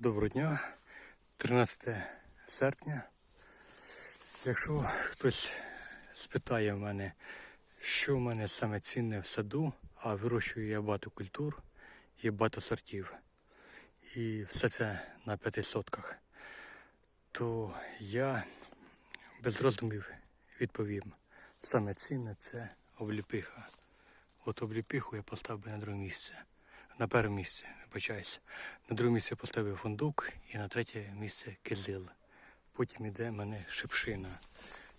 Доброго дня, 13 серпня. Якщо хтось спитає в мене, що в мене саме цінне в саду, а вирощую я багато культур, є багато сортів. І все це на п'яти сотках, то я без роздумів відповім. Саме цінне це обліпиха. От обліпиху я поставив би на друге місце. На перше місце, вибачаюся. На друге місце поставив фундук і на третє місце кизил. Потім іде мене шипшина.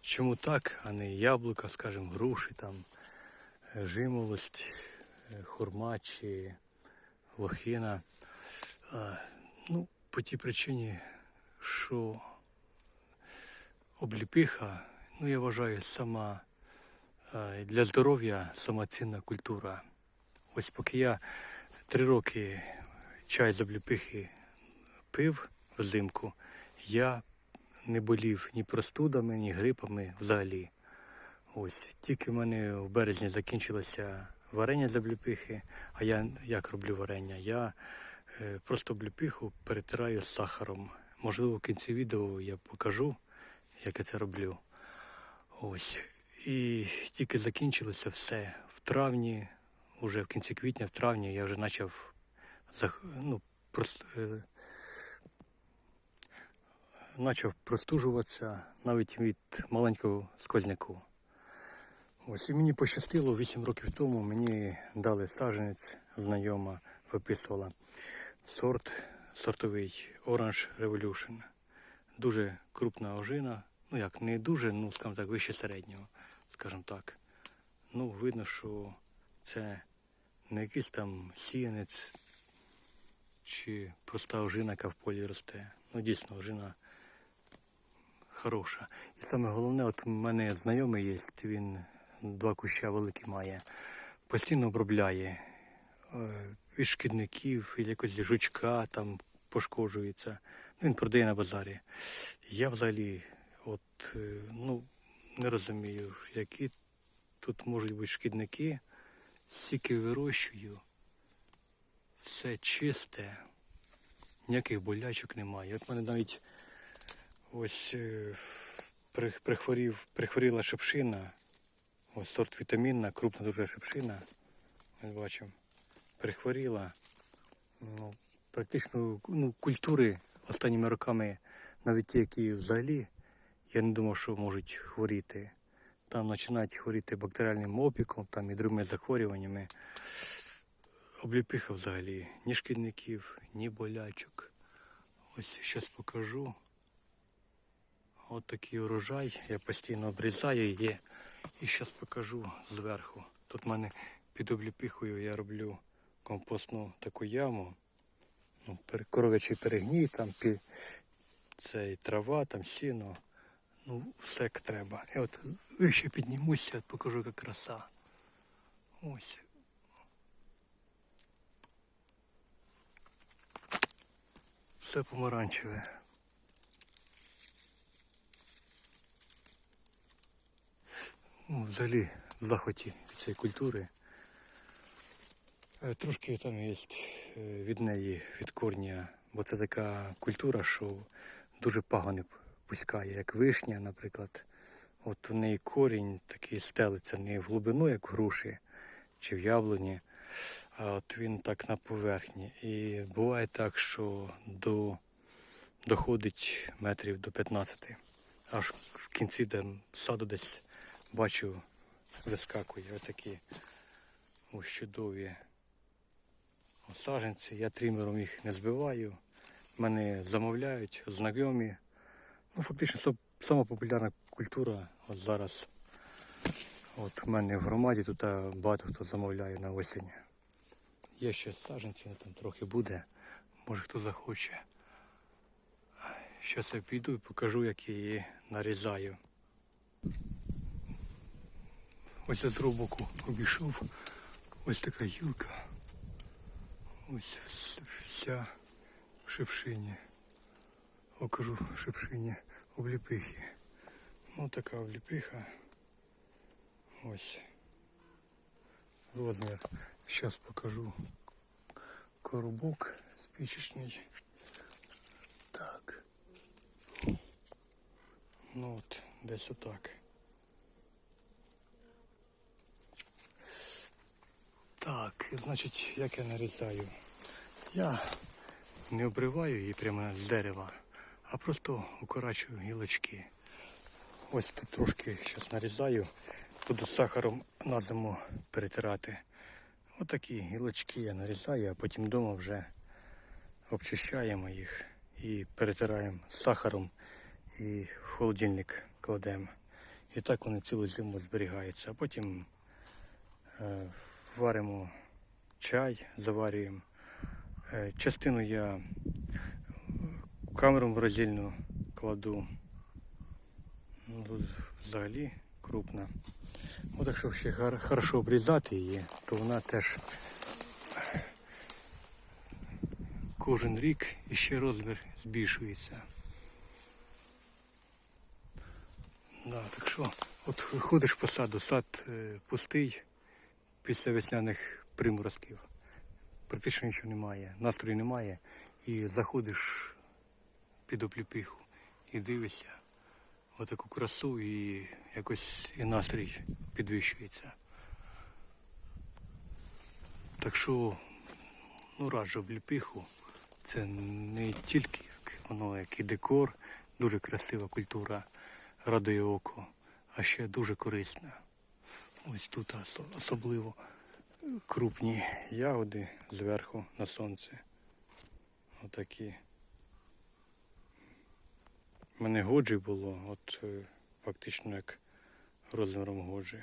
Чому так, а не яблука, скажімо, груші, там, е, жимолость, е, хурма чи лохина. Ну, по тій причині, що обліпиха, ну я вважаю, сама е, для здоров'я сама цінна культура. Ось поки я три роки чай з обліпихи пив взимку, я не болів ні простудами, ні грипами взагалі. Ось тільки в мене в березні закінчилося варення з обліпихи. А я як роблю варення? Я е, просто обліпиху перетираю з сахаром. Можливо, в кінці відео я покажу, як я це роблю. Ось. І тільки закінчилося все в травні, уже в кінці квітня, в травні я вже почав ну, прос... е, почав простужуватися навіть від маленького сквозняку. Ось і мені пощастило 8 років тому мені дали саджанець, знайома виписувала сорт сортовий Orange Revolution. Дуже крупна ожина, ну як не дуже, ну скажімо так, вище середнього, скажімо так. Ну, видно, що це не якийсь там сіянець чи проста ожина, яка в полі росте. Ну, дійсно, ожина хороша. І саме головне, от у мене знайомий є, він два куща великі має, постійно обробляє е, від шкідників, від якогось жучка там пошкоджується. Ну, Він продає на базарі. Я взагалі от, е, ну, не розумію, які тут можуть бути шкідники, стільки вирощую, все чисте, ніяких болячок немає. От мене навіть ось е, при- прихворів, прихворіла шипшина, ось сорт вітамінна, крупна дуже шипшина. Ось бачимо, прихворіла. Ну, практично ну, культури останніми роками, навіть ті, які взагалі, я не думав, що можуть хворіти. Там починають хворіти бактеріальним опіком там, і другими захворюваннями. Обліпиха взагалі ні шкідників, ні болячок. Ось зараз покажу. От такий урожай. Я постійно обрізаю її. І зараз покажу зверху. Тут в мене під обліпихою я роблю компостну таку яму. Ну, коров'ячий перегній, там пі... це і трава, там сіно. Ну, все як треба. І от вище піднімуся, покажу, яка краса. Ось. Все помаранчеве. Ну, взагалі в захваті цієї культури. Е, Трошки там є е, від неї, від корня, бо це така культура, що дуже пагони пускає, як вишня, наприклад. От у неї корінь такий стелиться не в глибину, як в груші чи в яблуні, а от він так на поверхні. І буває так, що до, доходить метрів до 15. Аж в кінці де саду десь бачу, вискакує отакі ось чудові саджанці. Я тримером їх не збиваю. Мене замовляють знайомі. Ну, фактично, сама популярна культура от зараз. От у мене в громаді тут багато хто замовляє на осінь. Є ще саджанці, ну, там трохи буде. Може хто захоче. Зараз я піду і покажу, як її нарізаю. Ось я з боку обійшов. Ось така гілка. Ось вся в шипшині. Окажу шипшині обліпихи. Ну така обліпиха. Ось. Вот я сейчас покажу коробок спичечний. Так. Ну от, десь отак. Так, значить, як я нарізаю? Я не обриваю її прямо з дерева а просто укорачую гілочки. Ось тут трошки зараз нарізаю, буду сахаром на зиму перетирати. Отакі гілочки я нарізаю, а потім вдома вже обчищаємо їх і перетираємо сахаром і в холодильник кладемо. І так вони цілу зиму зберігаються. А потім е, варимо чай, заварюємо. Е, частину я камеру морозильну кладу. Ну, тут взагалі крупна. От якщо ще хорошо обрізати її, то вона теж кожен рік іще розмір збільшується. Да, так що, от ходиш по саду, сад е, пустий після весняних приморозків. Практично нічого немає, настрою немає. І заходиш під опліпиху і дивишся отаку красу і якось і настрій підвищується. Так що, ну раджу обліпиху. Це не тільки воно, як і декор, дуже красива культура, радує око, а ще дуже корисна. Ось тут особливо крупні ягоди зверху на сонці. Отакі. Мене годжі було, от е, фактично як розміром годжі.